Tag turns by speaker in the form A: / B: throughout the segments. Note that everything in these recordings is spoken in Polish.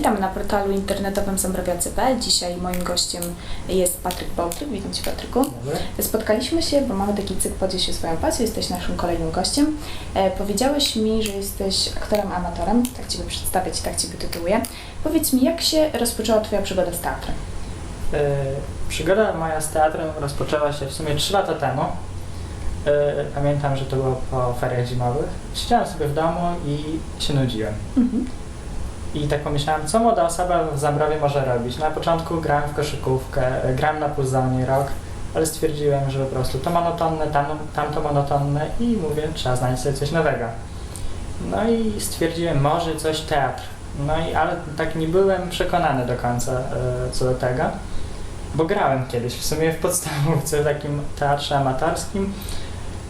A: Witamy na portalu internetowym Zębrawiacy.pl. Dzisiaj moim gościem jest Patryk Bołtryk. Witam Cię Patryku. Spotkaliśmy się, bo mamy taki cykl Podziel się swoją pasją. Jesteś naszym kolejnym gościem. E, powiedziałeś mi, że jesteś aktorem amatorem. Tak Ciebie przedstawiać i tak Ciebie tytułuję. Powiedz mi, jak się rozpoczęła Twoja przygoda z teatrem?
B: E, Przygoda moja z teatrem rozpoczęła się w sumie 3 lata temu. E, Pamiętam, że to było po feriach zimowych. Siedziałem sobie w domu i się nudziłem.
A: Mhm.
B: I tak pomyślałem, co młoda osoba w Zambrowie może robić. Na początku grałem w koszykówkę, grałem na puzonie rok, ale stwierdziłem, że po prostu to monotonne, tam, tamto monotonne i mówię, trzeba znaleźć sobie coś nowego. No i stwierdziłem, może coś teatr. No i ale tak nie byłem przekonany do końca e, co do tego, bo grałem kiedyś w sumie w podstawówce w takim teatrze amatorskim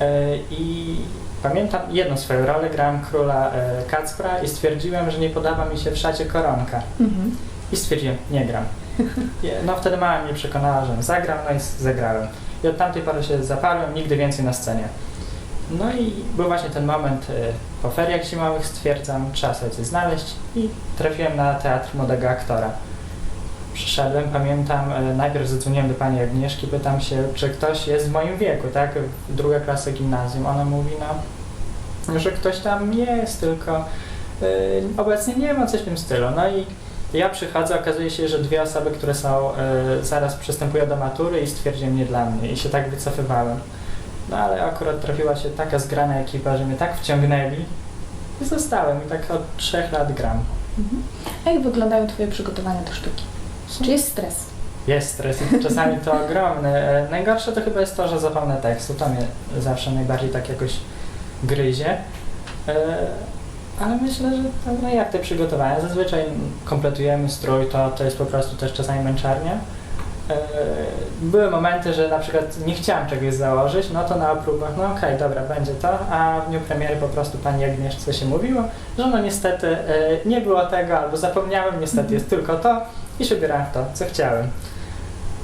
B: e, i pamiętam jedną swoją rolę, grałem króla e, Kacpra i stwierdziłem, że nie podoba mi się w szacie koronka.
A: Mhm.
B: I stwierdziłem, nie gram. No wtedy mama mnie przekonała, że zagram, no i zagrałem. I od tamtej pory się zaparłem, nigdy więcej na scenie. No i był właśnie ten moment y, po feriach zimowych, stwierdzam, trzeba sobie coś znaleźć i trafiłem na teatr młodego aktora. Przyszedłem, pamiętam, y, najpierw zadzwoniłem do pani Agnieszki, pytam się, czy ktoś jest w moim wieku, tak, druga klasa gimnazjum. Ona mówi, no, że ktoś tam jest, tylko y, obecnie nie ma coś w tym stylu. No i ja przychodzę, okazuje się, że dwie osoby, które są, y, zaraz przystępują do matury i stwierdziłem nie dla mnie i się tak wycofywałem. No ale akurat trafiła się taka zgrana ekipa, że mnie tak wciągnęli i zostałem i tak od trzech lat gram.
A: Mhm. A jak wyglądają Twoje przygotowania do sztuki? Czy jest stres?
B: Jest stres i czasami to ogromny. Najgorsze to chyba jest to, że zapomnę tekstu. To mnie zawsze najbardziej tak jakoś gryzie. E, Ale myślę, że to, no jak te przygotowania. Zazwyczaj kompletujemy strój, to, to jest po prostu też czasami męczarnia. E, Były momenty, że na przykład nie chciałem czegoś założyć, no to na próbach, no okej, dobra, będzie to, a w dniu premiery po prostu pani Agnieszce się mówiło, że no niestety e, nie było tego, albo zapomniałem, niestety jest tylko to i się ubierałem w to, co chciałem.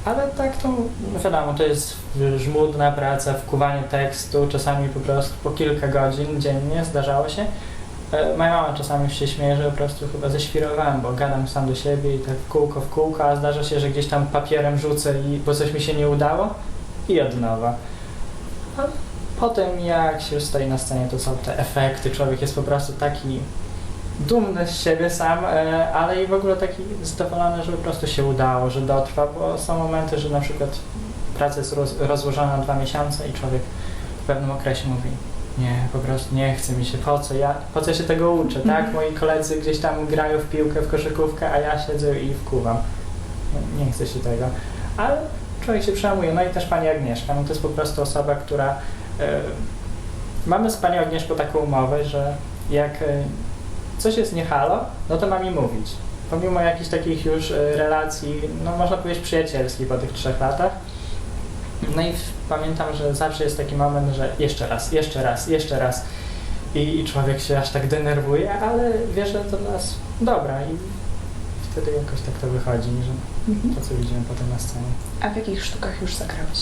B: Ale tak to, no wiadomo, to jest żmudna praca, wkuwanie tekstu, czasami po prostu po kilka godzin dziennie zdarzało się. E, Moja mama czasami się śmieje, że po prostu chyba ześwirowałem, bo gadam sam do siebie i tak kółko, w kółko, a zdarza się, że gdzieś tam papierem rzucę, i, bo coś mi się nie udało i od nowa. A potem jak się stoi na scenie, to są te efekty, człowiek jest po prostu taki dumny z siebie sam, e, ale i w ogóle taki zadowolony, że po prostu się udało, że dotrwa, bo są momenty, że na przykład praca jest roz, rozłożona na dwa miesiące i człowiek w pewnym okresie mówi nie, po prostu nie chce mi się, po co ja, po co się tego uczę, tak? Moi koledzy gdzieś tam grają w piłkę, w koszykówkę, a ja siedzę i wkuwam. Nie chcę się tego. Ale człowiek się przełamuje. No i też pani Agnieszka, no to jest po prostu osoba, która... E, mamy z panią Agnieszką taką umowę, że jak e, coś jest nie halo, no to ma mi mówić. Pomimo jakichś takich już e, relacji, no można powiedzieć przyjacielskich po tych trzech latach. No i pamiętam, że zawsze jest taki moment, że jeszcze raz, jeszcze raz, jeszcze raz. I, I człowiek się aż tak denerwuje, ale wie, że to dla nas dobra i wtedy jakoś tak to wychodzi, że
A: Mhm.
B: to co widzimy potem na scenie.
A: A w jakich sztukach już zagrałeś?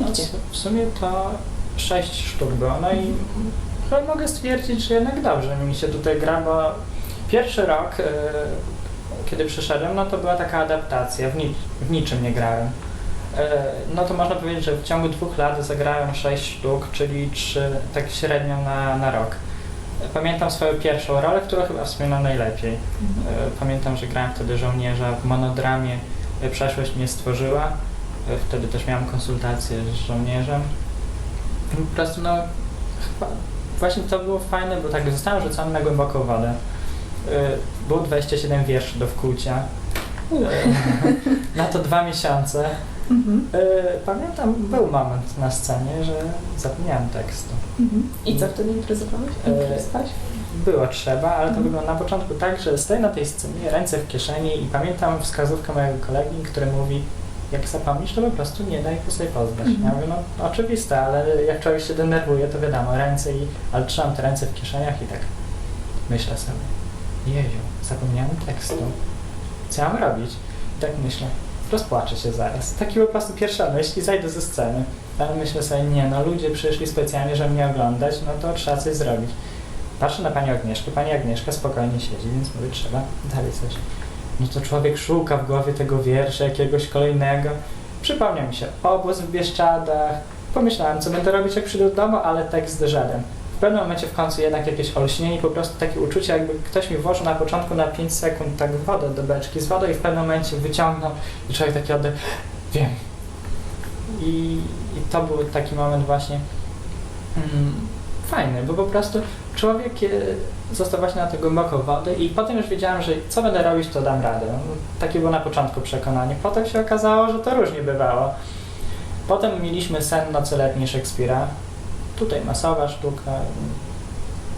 B: No, w- w sumie to sześć sztuk było. No i chyba mogę stwierdzić, że jednak dobrze mi się tutaj gra, bo pierwszy rok, e, kiedy przyszedłem, no to była taka adaptacja, w, ni- w niczym nie grałem. E, no to można powiedzieć, że w ciągu dwóch lat zagrałem sześć sztuk, czyli trzy, tak średnio na, na rok. Pamiętam swoją pierwszą rolę, którą chyba wspominam najlepiej.
A: Mhm.
B: E, Pamiętam, że grałem wtedy żołnierza w monodramie Przeszłość mnie stworzyła. Wtedy też miałem konsultację z żołnierzem. Po prostu no, chyba właśnie to było fajne, bo tak zostałem rzucony na głęboką wodę. E, Było 27 wierszy do wkłucia. E, Na to dwa miesiące.
A: Mhm.
B: E, Pamiętam, był moment na scenie, że zapomniałem tekstu.
A: Mhm. I co wtedy imprezowałeś? Imprezowałeś?
B: Było trzeba, ale to
A: Mhm.
B: wygląda na początku tak, że stoję na tej scenie, ręce w kieszeni i pamiętam wskazówkę mojego kolegi, który mówi, jak zapomnisz, to po prostu nie daj sobie poznać.
A: Mhm.
B: Ja mówię, no oczywiste, ale jak człowiek się denerwuje, to wiadomo, ręce i... Ale trzymam te ręce w kieszeniach i tak myślę sobie, jeju, zapomniałem tekstu. Co mam robić? I tak myślę, rozpłaczę się zaraz. Taki po prostu pierwsza myśl i zajdę ze sceny. Ale myślę sobie, nie no, ludzie przyszli specjalnie, żeby mnie oglądać, no to trzeba coś zrobić. Patrzę na Panią Agnieszkę, Pani Agnieszka spokojnie siedzi, więc mówię, trzeba dalej coś. No to człowiek szuka w głowie tego wiersza, jakiegoś kolejnego. Przypomniał mi się obóz w Bieszczadach. Pomyślałem, co będę robić, jak przyjdę do domu, ale tekst żaden. W pewnym momencie w końcu jednak jakieś olśnienie, po prostu takie uczucie, jakby ktoś mi włożył na początku na 5 sekund tak wodę do beczki z wodą i w pewnym momencie wyciągnął i człowiek taki oddech, wiem. I, i to był taki moment właśnie mm, fajny, bo po prostu człowiek e, został właśnie na tę głęboką wodę i potem już wiedziałem, że co będę robić, to dam radę. Takie było na początku przekonanie. Potem się okazało, że to różnie bywało. Potem mieliśmy sen nocoletni Szekspira. Tutaj masowa sztuka.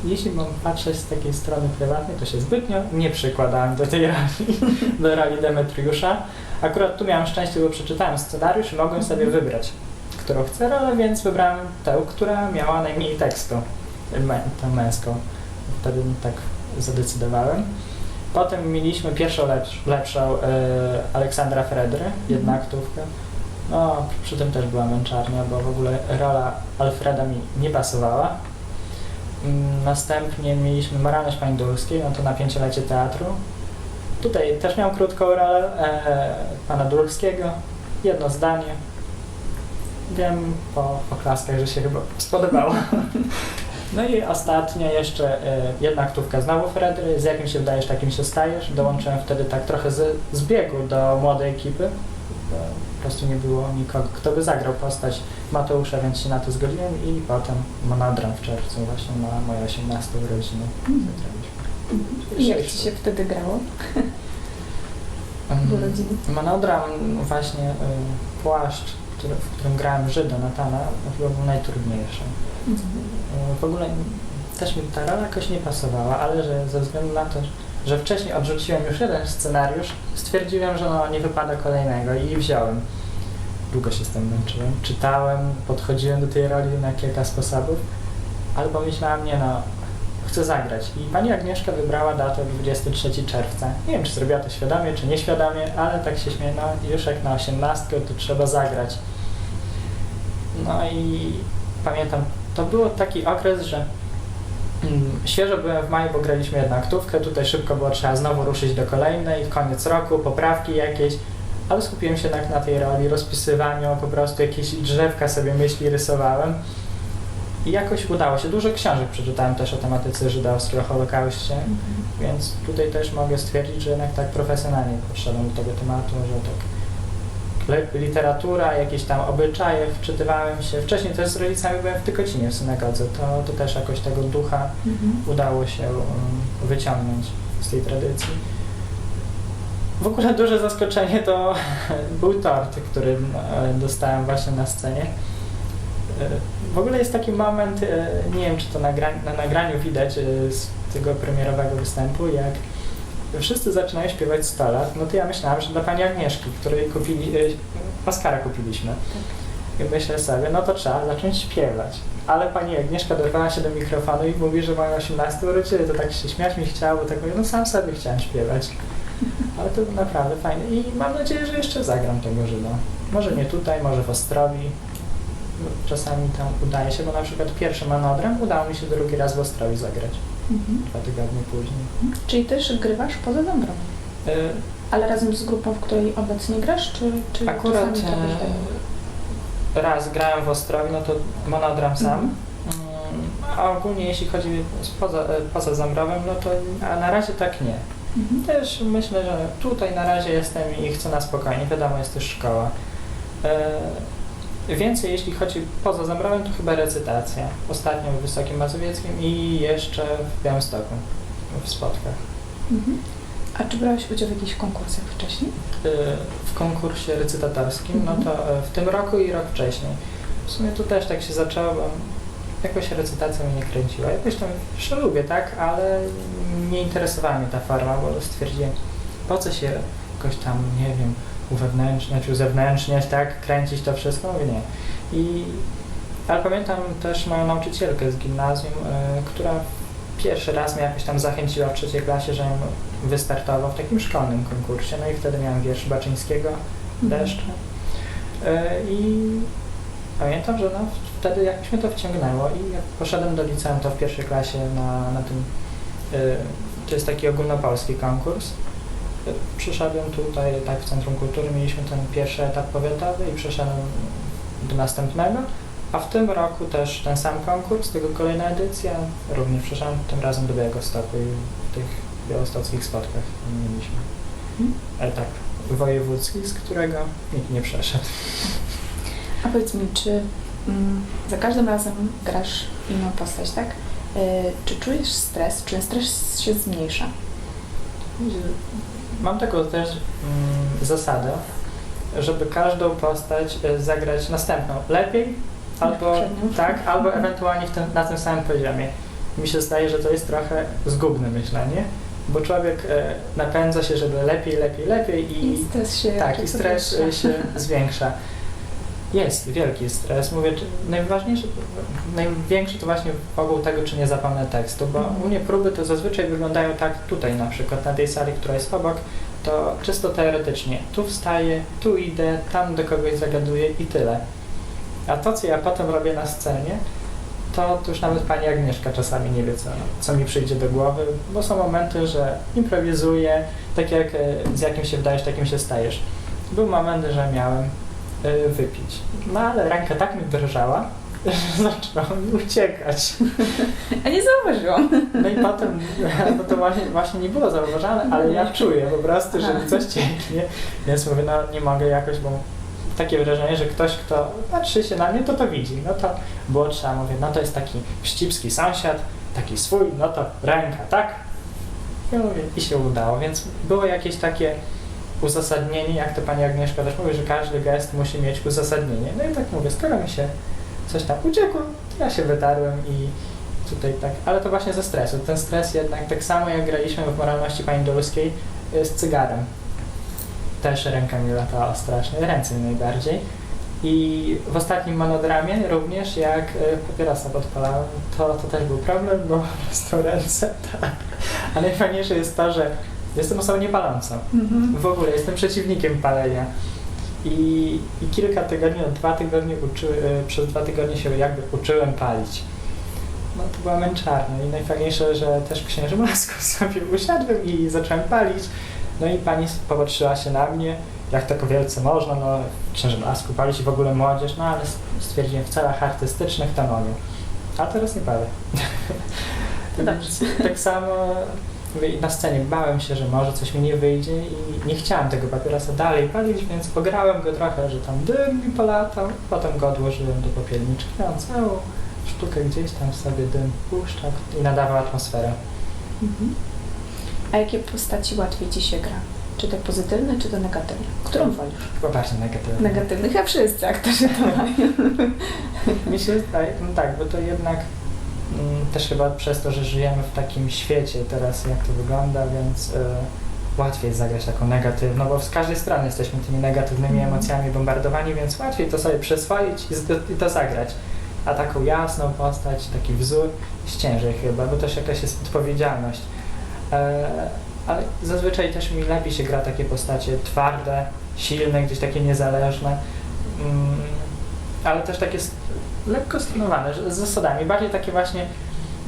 B: Jeśli mam patrzeć z takiej strony prywatnej, to się zbytnio nie przykładałem do tej roli, do roli Demetriusza. Akurat tu miałem szczęście, bo przeczytałem scenariusz i mogłem sobie wybrać, którą chcę rolę, więc wybrałem tę, która miała najmniej tekstu, tę męską. Wtedy tak zadecydowałem. Potem mieliśmy pierwszą lepsz, lepszą e, Aleksandra Fredry, jedna aktówka. No, przy tym też była męczarnia, bo w ogóle rola Alfreda mi nie pasowała. Mm, Następnie mieliśmy Moralność Pani Dulskiej, no to na pięciolecie teatru. Tutaj też miał krótką rolę e, Pana Dulskiego, jedno zdanie. Wiem po oklaskach, że się chyba spodobało. No i ostatnio jeszcze e, jedna aktówka znowu Fredry, z jakim się wdajesz, takim się stajesz. Dołączyłem wtedy tak trochę z, z biegu do młodej ekipy. Po prostu nie było nikogo, kto by zagrał postać Mateusza, więc się na to zgodziłem i potem monodram w czerwcu właśnie na moje 18 urodziny.
A: I jak Ci się wtedy grało w
B: Mm? Monodram, właśnie y, płaszcz, który, w którym grałem Żyda Natana, chyba był najtrudniejszy. Y, W ogóle też mi ta rola jakoś nie pasowała, ale że ze względu na to, że wcześniej odrzuciłem już jeden scenariusz, stwierdziłem, że no, nie wypada kolejnego i wziąłem. Długo się z tym męczyłem. Czytałem, podchodziłem do tej roli na kilka sposobów, ale pomyślałem, nie no, chcę zagrać. I pani Agnieszka wybrała datę 23 czerwca. Nie wiem, czy zrobiła to świadomie, czy nieświadomie, ale tak się śmieję, no już jak na 18 to trzeba zagrać. No i pamiętam, to był taki okres, że mm, świeżo byłem w maju, bo graliśmy jedną aktówkę, tutaj szybko było trzeba znowu ruszyć do kolejnej, koniec roku, poprawki jakieś, ale skupiłem się jednak na tej roli, rozpisywaniu, po prostu jakieś drzewka sobie myśli rysowałem. I jakoś udało się. Dużo książek przeczytałem też o tematyce żydowskiej, o Holokauście, więc tutaj też mogę stwierdzić, że jednak tak profesjonalnie podszedłem do tego tematu, że tak literatura, jakieś tam obyczaje, wczytywałem się. Wcześniej też z rodzicami byłem w Tykocinie w synagodze, to, to też jakoś tego ducha
A: Mhm.
B: udało się um, wyciągnąć z tej tradycji. W ogóle duże zaskoczenie to był tort, który e, dostałem właśnie na scenie. E, W ogóle jest taki moment, e, nie wiem czy to nagra- na nagraniu widać z tego premierowego występu, jak wszyscy zaczynają śpiewać 100 lat, no to ja myślałem, że dla pani Agnieszki, której kupili, e, Oskara kupiliśmy. I myślę sobie, no to trzeba zacząć śpiewać. Ale pani Agnieszka dorwała się do mikrofonu i mówi, że mają 18 urodziny, to tak się śmiać mi chciało, bo tak mówię, no sam sobie chciałem śpiewać. Ale to było naprawdę fajne i mam nadzieję, że jeszcze zagram tego Żyda. Może nie tutaj, może w Ostrowi. Czasami tam udaje się, bo na przykład pierwszy manodrem udało mi się drugi raz w Ostrowi zagrać,
A: Mhm.
B: dwa tygodnie później.
A: Czyli też grywasz poza Dąbrową,
B: Y,
A: ale razem z grupą, w której obecnie grasz, czy, czy
B: Akurat
A: czasami to
B: e, raz grałem w Ostrowi, no to monodram sam.
A: Mhm.
B: Mm, A ogólnie jeśli chodzi poza, e, poza Zambrowem, no to a na razie tak nie.
A: Mhm.
B: Też myślę, że tutaj na razie jestem i chcę na spokojnie. Wiadomo, jest też szkoła. E, więcej jeśli chodzi poza Zambrowem, to chyba recytacja. Ostatnio w Wysokim Mazowieckim i jeszcze w Białymstoku, w spotkach.
A: Mhm. A czy brałeś udział w jakichś konkursach wcześniej?
B: Y, w konkursie recytatorskim, no
A: Mhm.
B: to y, w tym roku i rok wcześniej. W sumie tu też tak się zaczęło, bo jakoś recytacja mnie nie kręciła. Jakoś tam jeszcze lubię, tak, ale nie interesowała mnie ta forma, bo stwierdziłem, po co się jakoś tam, nie wiem, uwewnętrzniać, uzewnętrzniać, tak, kręcić to wszystko, mówię nie. I, ale pamiętam też moją nauczycielkę z gimnazjum, y, która pierwszy raz mnie jakoś tam zachęciła w trzeciej klasie, żebym wystartował w takim szkolnym konkursie. No i wtedy miałem wiersz Baczyńskiego, Deszcze. E, I pamiętam, że no, wtedy jakoś mnie to wciągnęło i jak poszedłem do liceum, to w pierwszej klasie na, na tym, e, to jest taki ogólnopolski konkurs. Przyszedłem tutaj, tak w Centrum Kultury mieliśmy ten pierwszy etap powiatowy i przeszedłem do następnego, a w tym roku też ten sam konkurs, tylko kolejna edycja, również przeszedłem tym razem do Białegostoku i w tych białostockich spotkach mieliśmy
A: Mhm.
B: etap wojewódzki, z którego nikt nie przeszedł.
A: A powiedz mi, czy mm, za każdym razem grasz inną postać, tak? Y, czy czujesz stres? Czy ten stres się zmniejsza?
B: Mam taką też mm, zasadę, żeby każdą postać e, zagrać następną lepiej, albo
A: poprzednią.
B: tak, albo ewentualnie w tym, na tym samym poziomie. Mi się zdaje, że to jest trochę zgubne myślenie, bo człowiek e, napędza się, żeby lepiej, lepiej, lepiej i
A: I stres się
B: tak, i stres e, się zwiększa. Jest wielki stres. Mówię, czy najważniejszy, największy to właśnie ogół tego, czy nie zapomnę tekstu, bo u mnie próby to zazwyczaj wyglądają tak tutaj na przykład, na tej sali, która jest obok, to czysto teoretycznie. Tu wstaję, tu idę, tam do kogoś zagaduję i tyle. A to, co ja potem robię na scenie, to, to już nawet pani Agnieszka czasami nie wie, co, co mi przyjdzie do głowy, bo są momenty, że improwizuję, tak jak e, z jakim się wdajesz, takim się stajesz. Był moment, że miałem wypić. No ale ręka tak mi drżała, że zaczęła mi uciekać.
A: A nie zauważyłam.
B: No i potem, no to właśnie, właśnie nie było zauważalne, ale ja czuję po prostu, że mi coś cieknie, więc mówię, no nie mogę jakoś, bo takie wrażenie, że ktoś, kto patrzy się na mnie, to to widzi. No to było trzeba, mówię, no to jest taki wścibski sąsiad, taki swój, no to ręka, tak? I mówię, i się udało, więc było jakieś takie uzasadnienie, jak to pani Agnieszka też mówi, że każdy gest musi mieć uzasadnienie. No i tak mówię, skoro mi się coś tam uciekło, to ja się wydarłem i tutaj tak, ale to właśnie ze stresu. Ten stres jednak, tak samo jak graliśmy w moralności pani Dulskiej y, z cygarem. Też ręka mi latała strasznie, ręce najbardziej. I w ostatnim monodramie również jak y, papierosa podpalałem, to, to też był problem, bo po prostu ręce, tak. A najfajniejsze jest to, że jestem osobą niepalącą.
A: Mhm.
B: W ogóle jestem przeciwnikiem palenia. I, I kilka tygodni, no dwa tygodnie uczy, y, przez dwa tygodnie się jakby uczyłem palić. No to była męczarnia i najfajniejsze, że też w księży Blasku sobie usiadłem i zacząłem palić. No i pani popatrzyła się na mnie, jak tak wielce można, no w księży Blasku palić i w ogóle młodzież, no ale stwierdziłem w celach artystycznych to mogę. A teraz nie palę.
A: Dobrze.
B: tak samo mówię, na scenie bałem się, że może coś mi nie wyjdzie i nie chciałem tego papierosa dalej palić, więc pograłem go trochę, że tam dym mi polatał, potem go odłożyłem do popielniczki, a on całą sztukę gdzieś tam sobie dym puszczał i nadawał atmosferę.
A: Mhm. A jakie postaci łatwiej Ci się gra? Czy te pozytywne, czy te negatywne? Którą wolisz?
B: Chyba bardziej negatywnie.
A: Negatywnych, a wszyscy aktorzy to mają.
B: Mi się zdaje, no tak, bo to jednak też chyba przez to, że żyjemy w takim świecie teraz, jak to wygląda, więc y, łatwiej jest zagrać taką negatywną, bo z każdej strony jesteśmy tymi negatywnymi
A: Mhm.
B: emocjami bombardowani, więc łatwiej to sobie przyswoić i, z- i to zagrać. A taką jasną postać, taki wzór jest ciężej chyba, bo też jakaś jest odpowiedzialność. E, ale zazwyczaj też mi lepiej się gra takie postacie twarde, silne, gdzieś takie niezależne. Mm, ale też takie s- lekko stonowane, z zasadami. Bardziej takie właśnie,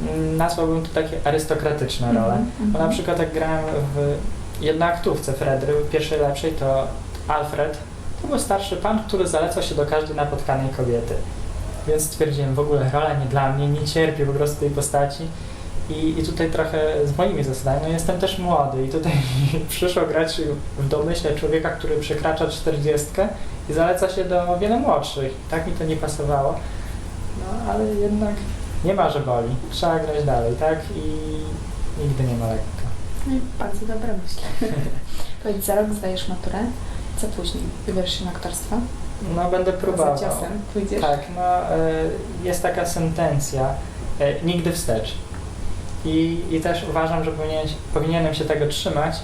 B: mm, nazwałbym to takie arystokratyczne role.
A: Mhm,
B: Bo na przykład jak grałem w jednoaktówce Fredry, pierwszej lepszej, to Alfred to był starszy pan, który zalecał się do każdej napotkanej kobiety. Więc stwierdziłem, w ogóle rola nie dla mnie, nie cierpię po prostu tej postaci. I, I tutaj trochę z moimi zasadami, no jestem też młody i tutaj przyszło grać w domyśle człowieka, który przekracza 40 i zaleca się do wiele młodszych. Tak mi to nie pasowało. Ale jednak nie ma, że boli. Trzeba grać dalej, tak? I nigdy nie ma lekko.
A: No i bardzo dobre myśl. Powiedz, za rok zdajesz maturę. Co później? Wybierzesz się na aktorstwo?
B: No będę próbował.
A: Za ciosem pójdziesz?
B: Tak, no y, jest taka sentencja, y, nigdy wstecz. I, I też uważam, że powinien, powinienem się tego trzymać,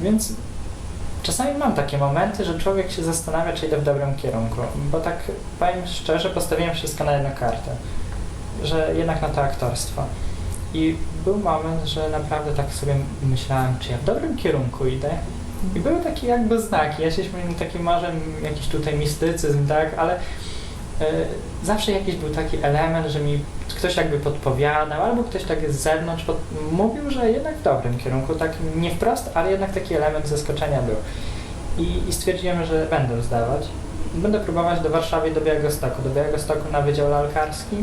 B: więc czasami mam takie momenty, że człowiek się zastanawia, czy idę w dobrym kierunku, bo tak powiem szczerze, postawiłem wszystko na jedną kartę, że jednak na to aktorstwo. I był moment, że naprawdę tak sobie myślałem, czy ja w dobrym kierunku idę, i były takie jakby znaki. Ja się śmieję, taki może jakiś tutaj mistycyzm, tak, ale zawsze jakiś był taki element, że mi ktoś jakby podpowiadał, albo ktoś tak z zewnątrz pod, mówił, że jednak w dobrym kierunku, tak nie wprost, ale jednak taki element zaskoczenia był. I, i stwierdziłem, że będę zdawać. Będę próbować do Warszawy i do Białegostoku. Do Białegostoku na Wydział Lalkarski,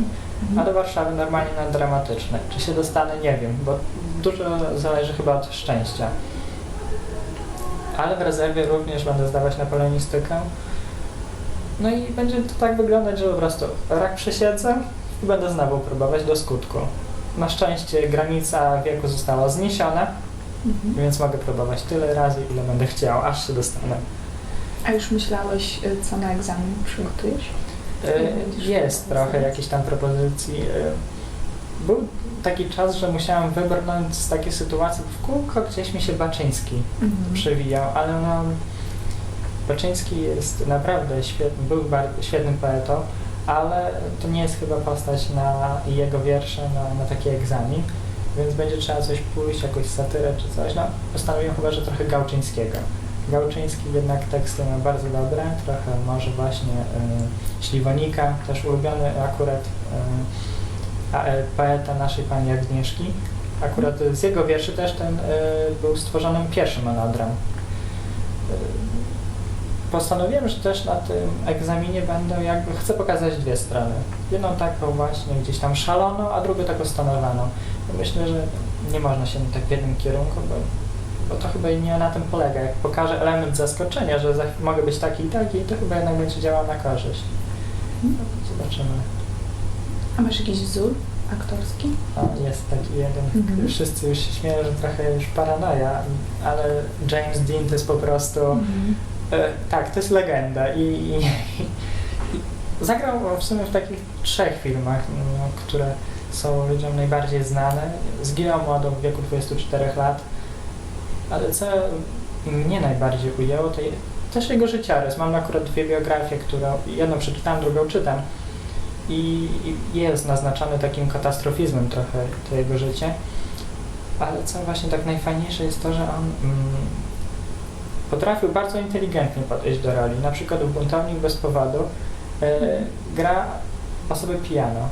B: a do Warszawy normalnie na dramatyczne. Czy się dostanę, nie wiem, bo dużo zależy chyba od szczęścia. Ale w rezerwie również będę zdawać na polonistykę. No i będzie to tak wyglądać, że po prostu rak przesiedzę i będę znowu próbować do skutku. Na szczęście granica wieku została zniesiona,
A: Mhm.
B: więc mogę próbować tyle razy, ile będę chciał, aż się dostanę.
A: A już myślałeś, y, co na egzamin przygotujesz?
B: Y, Jest trochę jakiejś tam propozycji. Y, Był taki czas, że musiałem wybrnąć z takiej sytuacji w kółko, gdzieś mi się Baczyński
A: Mhm.
B: przewijał, ale no Baczyński jest naprawdę świetny, był świetnym poetą, ale to nie jest chyba postać na jego wiersze, na, na taki egzamin, więc będzie trzeba coś pójść, jakąś satyrę czy coś. No, postanowiłem chyba, że trochę Gałczyńskiego. Gałczyński jednak teksty ma bardzo dobre, trochę może właśnie y, Śliwonika, też ulubiony akurat y, a, e, poeta naszej pani Agnieszki. Akurat z jego wierszy też ten y, był stworzonym pierwszym monodram. Y, Postanowiłem, że też na tym egzaminie będę jakby, chcę pokazać dwie strony. Jedną taką właśnie gdzieś tam szaloną, a drugą taką stonowaną. I Myślę, że nie można się tak w jednym kierunku, bo, bo to chyba nie na tym polega. Jak pokażę element zaskoczenia, że za, mogę być taki i taki, to chyba jednak będzie działał na korzyść. No, zobaczymy.
A: A masz jakiś wzór aktorski?
B: O, jest taki jeden,
A: Mhm.
B: wszyscy już się śmieją, że trochę już paranoja, ale James Dean to jest po prostu...
A: Mhm.
B: E, tak, to jest legenda i, i, i zagrał w sumie w takich trzech filmach, no, które są ludziom najbardziej znane. Zginął młodo w wieku 24 lat, ale co mnie najbardziej ujęło, to je- też jego życiorys. Mam akurat dwie biografie, które jedną przeczytałem, drugą czytam i, i jest naznaczony takim katastrofizmem trochę to jego życie. Ale co właśnie tak najfajniejsze jest to, że on mm, potrafił bardzo inteligentnie podejść do roli. Na przykład Buntownik bez powodu e, gra osobę piano,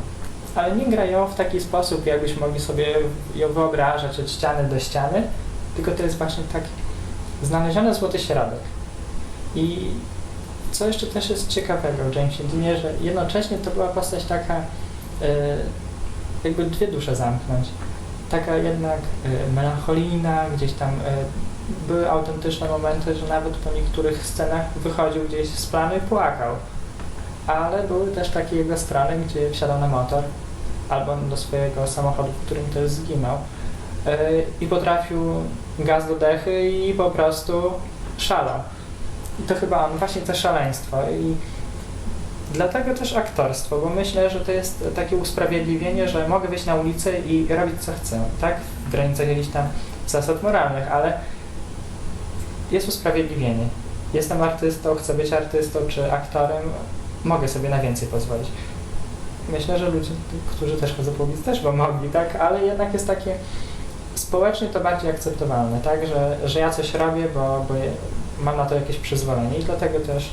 B: ale nie gra ją w taki sposób, jakbyśmy mogli sobie ją wyobrażać od ściany do ściany, tylko to jest właśnie tak znaleziony złoty środek. I co jeszcze też jest ciekawego w Jamesie Deanie, że jednocześnie to była postać taka, e, jakby dwie dusze zamknąć. Taka jednak e, melancholijna, gdzieś tam e, były autentyczne momenty, że nawet po niektórych scenach wychodził gdzieś z planu i płakał. Ale były też takie jego strony, gdzie wsiadał na motor albo do swojego samochodu, w którym też zginął yy, i potrafił gaz do dechy i po prostu szalał. I to chyba on, właśnie to szaleństwo. I dlatego też aktorstwo, bo myślę, że to jest takie usprawiedliwienie, że mogę wyjść na ulicę i robić co chcę, tak? W granicach jakichś tam zasad moralnych, ale jest usprawiedliwienie. Jestem artystą, chcę być artystą czy aktorem, mogę sobie na więcej pozwolić. Myślę, że ludzie, którzy też chodzą po ulicy, też by mogli, tak? Ale jednak jest takie społecznie to bardziej akceptowalne, tak? Że, że ja coś robię, bo, bo mam na to jakieś przyzwolenie i dlatego też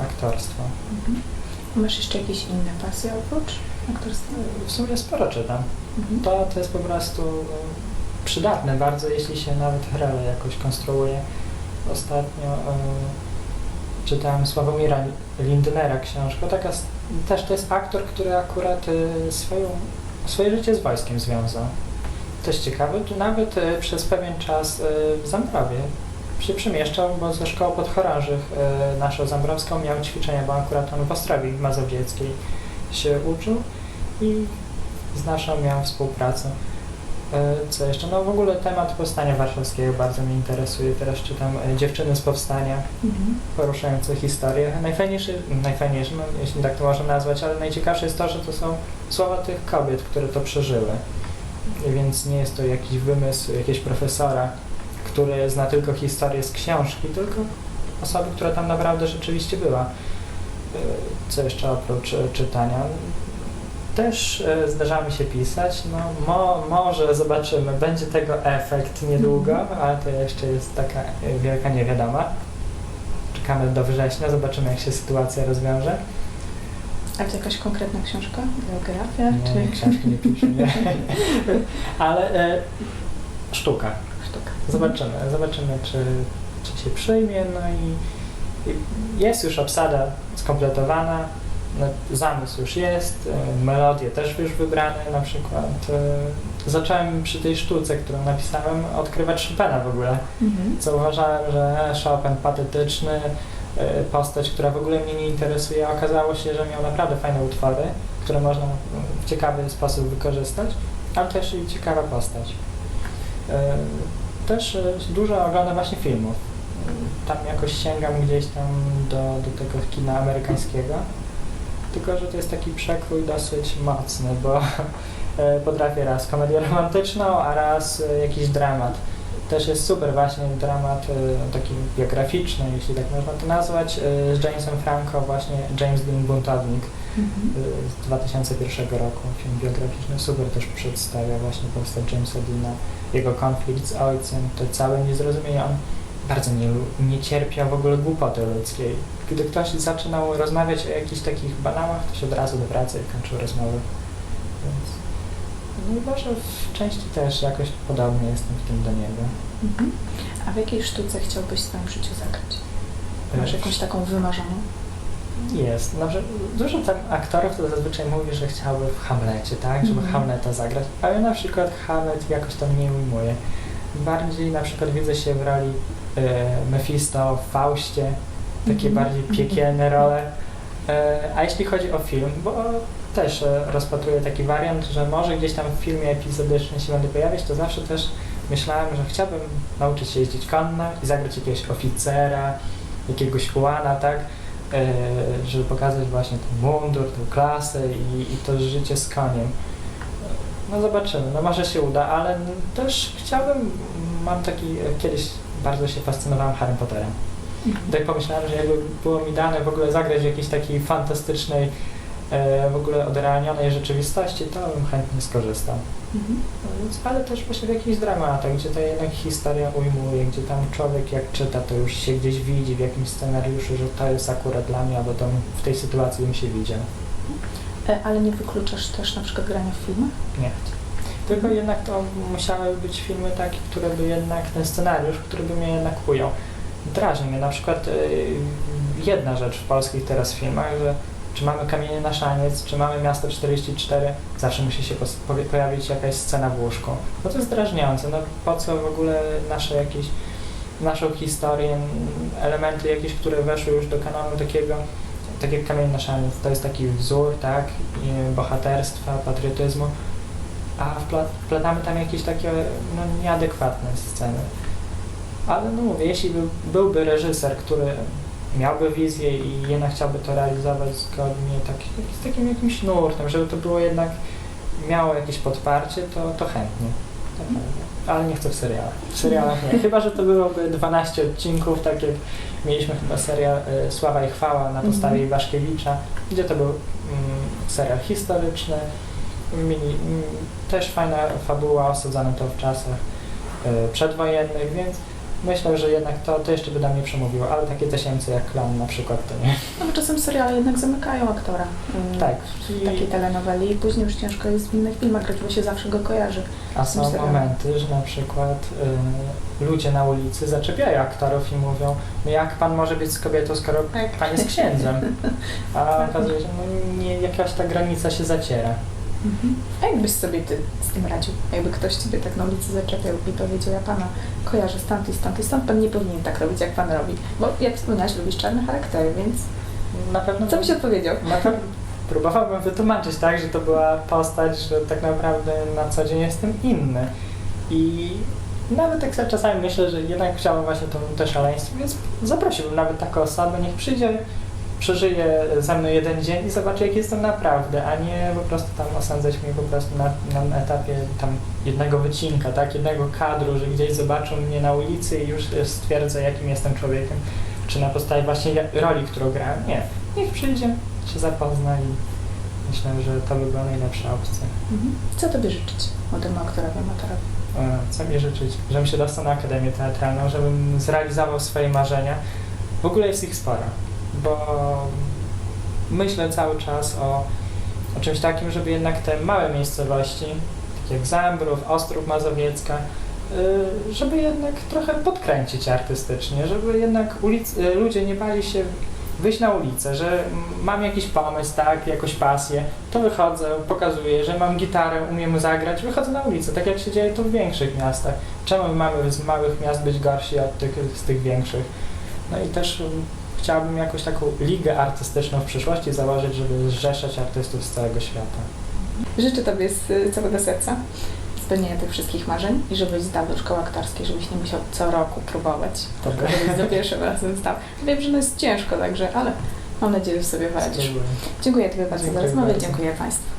B: aktorstwo.
A: Mhm. Masz jeszcze jakieś inne pasje oprócz aktorstwa?
B: W sumie sporo czytam.
A: Mhm.
B: To, to jest po prostu e, przydatne bardzo, jeśli się nawet relę jakoś konstruuje. Ostatnio e, czytałem Sławomira Lindnera książkę. Taka, też to jest aktor, który akurat e, swoją, swoje życie z wojskiem związał. Też ciekawe, tu nawet e, przez pewien czas w Zambrowie się przemieszczał, bo ze szkoły podchorążych naszą zambrowską miał ćwiczenia, bo akurat on w Ostrowi Mazowieckiej się uczył i z naszą miał współpracę. E, Co jeszcze? No w ogóle temat powstania warszawskiego bardzo mnie interesuje. Teraz czytam e, Dziewczyny z powstania,
A: Mhm.
B: poruszające historię. Najfajniejsze, najfajniejsze no, jeśli tak to można nazwać, ale najciekawsze jest to, że to są słowa tych kobiet, które to przeżyły. Więc nie jest to jakiś wymysł jakiegoś profesora, który zna tylko historię z książki, tylko osoby, która tam naprawdę rzeczywiście była. E, Co jeszcze oprócz czytania? Też e, zdarza mi się pisać. No, mo, może zobaczymy, będzie tego efekt niedługo, ale to jeszcze jest taka e, wielka niewiadoma. Czekamy do września, zobaczymy jak się sytuacja rozwiąże.
A: Ale to jakaś konkretna książka? Biografia?
B: Nie,
A: czy
B: książki nie piszę, nie. Ale e, sztuka.
A: sztuka?
B: Zobaczymy, zobaczymy czy, czy się przyjmie. No i, i jest już obsada skompletowana, zamysł już jest, e, melodie też już wybrane na przykład. E, zacząłem przy tej sztuce, którą napisałem, odkrywać Chopina w ogóle,
A: Mhm.
B: co uważałem, że Chopin patetyczny, e, postać, która w ogóle mnie nie interesuje, okazało się, że miał naprawdę fajne utwory, które można w ciekawy sposób wykorzystać, ale też i ciekawa postać. Też dużo oglądam właśnie filmów. Tam jakoś sięgam gdzieś tam do, do tego kina amerykańskiego. Tylko, że to jest taki przekrój dosyć mocny, bo e, potrafię raz komedię romantyczną, a raz e, jakiś dramat. Też jest super właśnie dramat e, taki biograficzny, jeśli tak można to nazwać, z Jamesem Franco, właśnie James Dean Buntownik
A: Mhm.
B: z 2001 roku, film biograficzny, super też przedstawia właśnie postać Jamesa Deana, jego konflikt z ojcem, to całe niezrozumienie, on bardzo nie, nie w ogóle głupoty ludzkiej. Gdy ktoś zaczynał rozmawiać o jakichś takich banałach, to się od razu wraca i kończył rozmowę. Więc no, może w części też jakoś podobnie jestem w tym do niego.
A: Mhm. A w jakiej sztuce chciałbyś w swoim życiu zagrać? Masz jakąś taką wymarzoną?
B: Jest. No, że dużo tam aktorów to zazwyczaj mówi, że chciałby w Hamlecie, tak? Żeby
A: Mhm.
B: Hamleta zagrać. A ja na przykład Hamlet jakoś tam nie ujmuję. Bardziej na przykład widzę się w roli Mephisto w Faustie, takie
A: Mhm.
B: bardziej piekielne role. E, a jeśli chodzi o film, bo też rozpatruję taki wariant, że może gdzieś tam w filmie epizodycznym się będę pojawiać, to zawsze też myślałem, że chciałbym nauczyć się jeździć konno i zagrać jakiegoś oficera, jakiegoś ułana, tak? E, żeby pokazać właśnie ten mundur, tę klasę i, i to życie z koniem. No zobaczymy, no może się uda, ale też chciałbym, mam taki, kiedyś bardzo się fascynowałem Harry Potterem. Tak pomyślałem, że jakby było mi dane w ogóle zagrać w jakiejś takiej fantastycznej, e, w ogóle odrealnionej rzeczywistości, to bym chętnie skorzystał.
A: Mhm.
B: No Więc, ale też właśnie w jakichś dramatach, gdzie to jednak historia ujmuje, gdzie tam człowiek jak czyta, to już się gdzieś widzi w jakimś scenariuszu, że to jest akurat dla mnie, albo tam w tej sytuacji bym się widział.
A: E, Ale nie wykluczasz też na przykład grania w filmach?
B: Nie. Tylko jednak to musiały być filmy takie, które by jednak, ten scenariusz, który by mnie jednak ujął. Drażni mnie na przykład y, jedna rzecz w polskich teraz filmach, że czy mamy Kamienie na szaniec, czy mamy Miasto 44, zawsze musi się pojawić jakaś scena w łóżku. No to jest drażniące, no po co w ogóle nasze jakieś, naszą historię, elementy jakieś, które weszły już do kanonu takiego, tak jak Kamień na szaniec, to jest taki wzór, tak, bohaterstwa, patriotyzmu, a wpla- wplatamy tam jakieś takie no, nieadekwatne sceny. Ale no mówię, jeśli by, byłby reżyser, który miałby wizję i jednak chciałby to realizować zgodnie tak, z takim jakimś nurtem, żeby to było jednak miało jakieś podparcie, to, to chętnie. Ale nie chcę w serialach. W serialach nie. Chyba, że to byłoby 12 odcinków, tak jak mieliśmy chyba serial y, Sława i Chwała na podstawie
A: Mhm.
B: Iwaszkiewicza, gdzie to był mm, serial historyczny, też fajna fabuła, osadzona to w czasach y, przedwojennych, więc myślę, że jednak to, to jeszcze by do mnie przemówiło, ale takie tasiemce jak Klan na przykład to nie.
A: No bo czasem seriale jednak zamykają aktora. mm,
B: Tak.
A: W takiej telenoweli i później już ciężko jest w innych filmach grać, bo się zawsze go kojarzy.
B: A są
A: że-
B: momenty, że na przykład y, ludzie na ulicy zaczepiają aktorów i mówią, no jak pan może być z kobietą, skoro
A: Tak.
B: pan jest księdzem? A okazuje się, że no nie, jakaś ta granica się zaciera.
A: Mhm. A jakbyś sobie ty z tym radził? Jakby ktoś ciebie tak na ulicy zaczepiał i powiedział, ja pana kojarzę stąd i stąd i stąd, pan nie powinien tak robić, jak pan robi. Bo jak wspomniałeś, lubisz czarne charaktery, więc
B: Na pewno
A: co byś odpowiedział?
B: Na pewno próbowałbym wytłumaczyć tak, że to była postać, że tak naprawdę na co dzień jestem inny. I nawet tak sobie czasami myślę, że jednak chciałbym właśnie to, to szaleństwo, więc zaprosiłbym nawet taką osobę, niech przyjdzie, przeżyje ze mną jeden dzień i zobaczy, jak jestem naprawdę, a nie po prostu tam osądzać mnie po prostu na, na etapie tam jednego wycinka, tak, jednego kadru, że gdzieś zobaczą mnie na ulicy i już stwierdzę, jakim jestem człowiekiem, czy na podstawie właśnie roli, którą grałem. Nie, niech przyjdzie, się zapozna i myślę, że to by była najlepsza opcja.
A: Mhm. Co tobie życzyć młodemu aktorowi, amatorowi?
B: E, Co mi życzyć? Żebym się dostał na Akademię Teatralną, żebym zrealizował swoje marzenia. W ogóle jest ich sporo, bo myślę cały czas o, o czymś takim, żeby jednak te małe miejscowości, takie jak Zambrów, Ostrów Mazowiecka, y, żeby jednak trochę podkręcić artystycznie, żeby jednak ulic, y, ludzie nie bali się wyjść na ulicę, że mam jakiś pomysł, tak, jakąś pasję, to wychodzę, pokazuję, że mam gitarę, umiem zagrać, wychodzę na ulicę, tak jak się dzieje tu w większych miastach. Czemu my mamy z małych miast być gorsi od tych, z tych większych? No i też chciałbym jakąś taką ligę artystyczną w przyszłości założyć, żeby zrzeszać artystów z całego świata.
A: Życzę Tobie z całego serca spełnienia tych wszystkich marzeń i żebyś zdał do szkoły aktorskiej, żebyś nie musiał co roku próbować, tylko
B: Dobra.
A: żebyś za pierwszym razem zdał. Wiem, że no jest ciężko, także, ale mam nadzieję, że sobie poradzisz. Dziękuję Tobie bardzo za
B: Dziękuję
A: rozmowę,
B: bardzo.
A: dziękuję Państwu.